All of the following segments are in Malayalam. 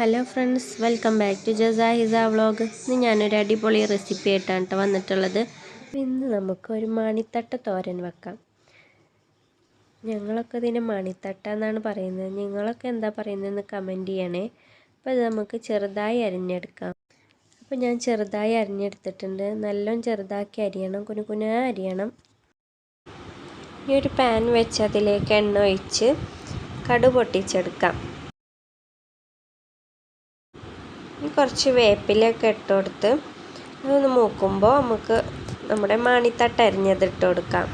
Hello friends welcome back to ജസാഹിസ vlog. ഇന്ന് ഞാനൊരു അടിപൊളി റെസിപ്പി ആയിട്ടാണ് കേട്ടോ വന്നിട്ടുള്ളത് ഇന്ന് നമുക്ക് ഒരു മണിത്തട്ട തോരൻ വെക്കാം. ഞങ്ങളൊക്കെ ഇതിന് മണിത്തട്ട എന്നാണ് പറയുന്നത്. നിങ്ങളൊക്കെ എന്താ പറയുന്നതെന്ന് കമന്റ് ചെയ്യണേ. അപ്പോൾ ഇത് നമുക്ക് ചെറുതായി അരിഞ്ഞെടുക്കാം. അപ്പോൾ ഞാൻ ചെറുതായി അരിഞ്ഞെടുത്തിട്ടുണ്ട്. നല്ലോണം ചെറുതാക്കി അരിയണം. കുനു കുന അരിയണം. ഈ ഒരു പാൻ വെച്ച് അതിലേക്ക് എണ്ണ ഒഴിച്ച് കടു പൊട്ടിച്ചെടുക്കാം. കുറച്ച് വേപ്പിലൊക്കെ ഇട്ട് കൊടുത്ത് അതൊന്ന് മൂക്കുമ്പോൾ നമുക്ക് നമ്മുടെ മാണിത്തട്ട അരിഞ്ഞത് ഇട്ട് കൊടുക്കാം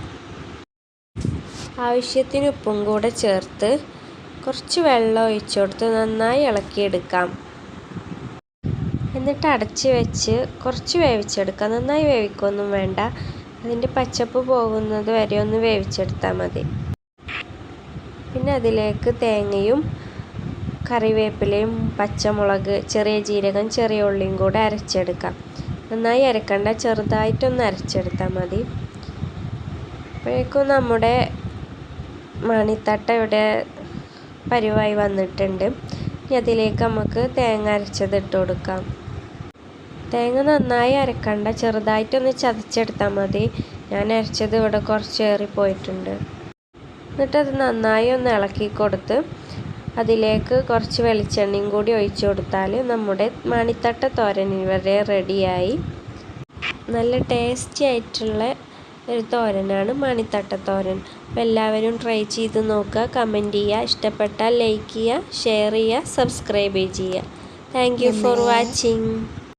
ആവശ്യത്തിന് ഉപ്പും കൂടെ ചേർത്ത് കുറച്ച് വെള്ളം ഒഴിച്ചു കൊടുത്ത് നന്നായി ഇളക്കിയെടുക്കാം. എന്നിട്ട് അടച്ച് വെച്ച് കുറച്ച് വേവിച്ചെടുക്കാം. നന്നായി വേവിക്കൊന്നും വേണ്ട. അതിന്റെ പച്ചപ്പ് പോകുന്നത് വരെ ഒന്ന് വേവിച്ചെടുത്താൽ മതി. പിന്നെ അതിലേക്ക് തേങ്ങയും കറിവേപ്പിലയും പച്ചമുളക് ചെറിയ ജീരകം ചെറിയ ഉള്ളിയും കൂടെ അരച്ചെടുക്കാം. നന്നായി അരക്കണ്ട ചെറുതായിട്ടൊന്ന് അരച്ചെടുത്താൽ മതി. അപ്പോഴേക്കും നമ്മുടെ മണിത്തട്ട ഇവിടെ പരിവായി വന്നിട്ടുണ്ട്. ഇനി അതിലേക്ക് നമുക്ക് തേങ്ങ അരച്ചത് ഇട്ട് കൊടുക്കാം. തേങ്ങ നന്നായി അരക്കണ്ട ചെറുതായിട്ടൊന്ന് ചതച്ചെടുത്താൽ മതി. ഞാൻ അരച്ചത് ഇവിടെ കുറച്ച് ഏറിപ്പോയിട്ടുണ്ട് എന്നിട്ടത് നന്നായി ഒന്ന് ഇളക്കി കൊടുത്ത് അതിലേക്ക് കുറച്ച് വെളിച്ചെണ്ണയും കൂടി ഒഴിച്ചു കൊടുത്താൽ നമ്മുടെ മണിത്തട്ട തോരൻ ഇവിടെ റെഡിയായി. നല്ല ടേസ്റ്റി ആയിട്ടുള്ള ഒരു തോരനാണ് മണിത്തട്ട തോരൻ. അപ്പോൾ എല്ലാവരും ട്രൈ ചെയ്ത് നോക്കുക കമന്റ് ചെയ്യുക ഇഷ്ടപ്പെട്ടാൽ ലൈക്ക് ചെയ്യുക ഷെയർ ചെയ്യുക സബ്സ്ക്രൈബ് ചെയ്യുക. Thank you for watching.